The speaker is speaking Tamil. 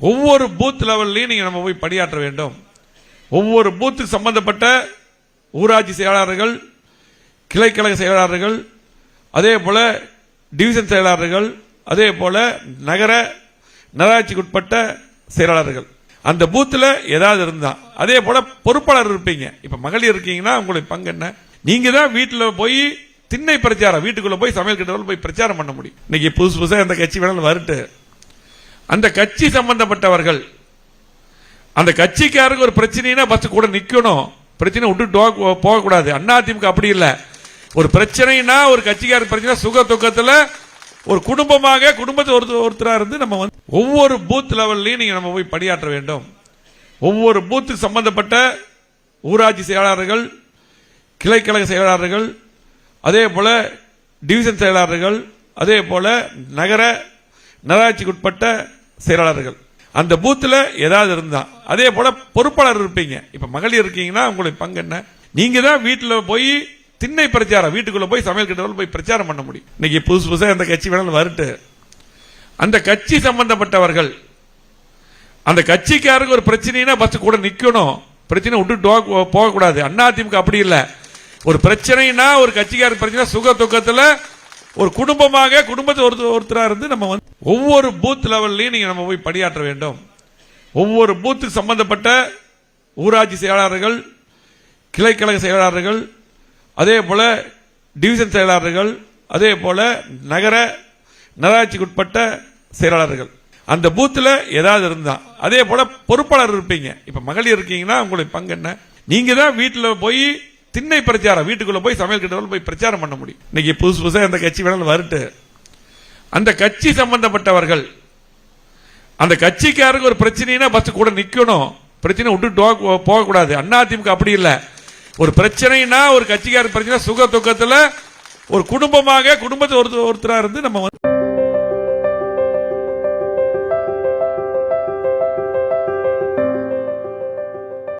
ஒவ்வொரு பூத் லெவல்லையும் நீங்க நம்ம போய் பணியாற்ற வேண்டும். ஒவ்வொரு பூத்து சம்பந்தப்பட்ட ஊராட்சி செயலாளர்கள் கிளைக்கழக செயலாளர்கள் அதே போல டிவிஷன் செயலாளர்கள் அதே போல நகர நகராட்சிக்குட்பட்ட செயலாளர்கள். அந்த பூத்தில் ஏதாவது இருந்தா அதே போல பொறுப்பாளர் இருப்பீங்க. இப்ப மகளிர் இருக்கீங்கன்னா உங்களுடைய பங்கு என்ன? நீங்க தான் வீட்டில் போய் திண்ணை பிரச்சாரம் வீட்டுக்குள்ள போய் சமையல் கிட்ட போய் பிரச்சாரம் பண்ண முடியும். இன்னைக்கு புதுசு புதுசாக எந்த கட்சி வேணாலும் வருட்டு அந்த கட்சி சம்பந்தப்பட்டவர்கள் அந்த கட்சிக்காரருக்கு ஒரு பிரச்சனைனா பஸ் கூட நிற்கணும் பிரச்சனை விட்டுட்டு போக- போகக்கூடாது. அண்ணா திமுக அப்படி இல்லை. ஒரு பிரச்சனைனா ஒரு கட்சிக்காருக்கு பிரச்சனை சுக துக்கத்தில் ஒரு குடும்பமாக குடும்பத்தை ஒருத்தர் ஒருத்தராக இருந்து நம்ம வந்து ஒவ்வொரு பூத் லெவல்லையும் நீங்கள் நம்ம போய் பணியாற்ற வேண்டும். ஒவ்வொரு பூத்து சம்பந்தப்பட்ட ஊராட்சி செயலாளர்கள் கிளைக்கழக செயலாளர்கள் அதே போல் டிவிஷன் செயலாளர்கள் அதே போல் நகர நகராட்சிக்குட்பட்ட செயலாளர்கள். அந்த பூத்தில் ஏதாவது இருந்தா அதே போல பொறுப்பாளர் இருப்பீங்க. இப்ப மகளிர் இருக்கீங்கன்னா உங்களுடைய பங்கு என்ன? நீங்க தான் வீட்டில் போய் திண்ணை பிரச்சாரம் வீட்டுக்குள்ள போய் சமையல் கிட்ட போய் பிரச்சாரம் பண்ண முடியும். இன்னைக்கு புதுசு புதுசாக எந்த கட்சி வேணாலும் வரட்டு அந்த கட்சி சம்பந்தப்பட்டவர்கள் அந்த கட்சிக்காரருக்கு ஒரு பிரச்சனைனா பஸ் கூட நிற்கணும் பிரச்சனை விட்டுட்டு போக- போகக்கூடாது. அண்ணா திமுக அப்படி இல்லை. ஒரு பிரச்சனைனா ஒரு கட்சிக்காரர் பிரச்சனை சுக துக்கத்தில் ஒரு குடும்பமாக குடும்பத்தை ஒருத்தர் ஒருத்தராக இருந்து நம்ம வந்து ஒவ்வொரு பூத் லெவல்லையும் நீங்கள் நம்ம போய் பணியாற்ற வேண்டும். ஒவ்வொரு பூத்துக்கு சம்பந்தப்பட்ட ஊராட்சி செயலாளர்கள் கிளைக்கழக செயலாளர்கள் அதே போல் டிவிஷன் செயலாளர்கள் அதே போல் நகர நகராட்சிக்கு உட்பட்ட செயலாளர்கள். அந்த பூத்தில் ஏதாவது இருந்தால் அதே போல் பொறுப்பாளர் இருப்பீங்க. இப்போ மகளிர் இருக்கீங்கன்னா உங்களுடைய பங்கு என்ன? நீங்கள் தான் வீட்டில் போய் திண்ணை பிரச்சாரம் வீட்டுக்குள்ள போய் சமையல் கிட்ட போய் பிரச்சாரம் பண்ண முடியும். இன்னைக்கு புதுசு புதுசாக எந்த கட்சி வேணாலும் வரட்டு அந்த கட்சி சம்பந்தப்பட்டவர்கள் அந்த கட்சிக்காரருக்கு ஒரு பிரச்சனைனா பஸ் கூட நிக்கணும். பிரச்சனை விட்டுட்டு போகக்கூடாது. அண்ணா திமுக அப்படி இல்லை. ஒரு பிரச்சனைனா ஒரு கட்சிக்காரர் பிரச்சனை சுக துக்கத்துல ஒரு குடும்பமாக குடும்பத்தை ஒருத்தர் இருந்து நம்ம வந்து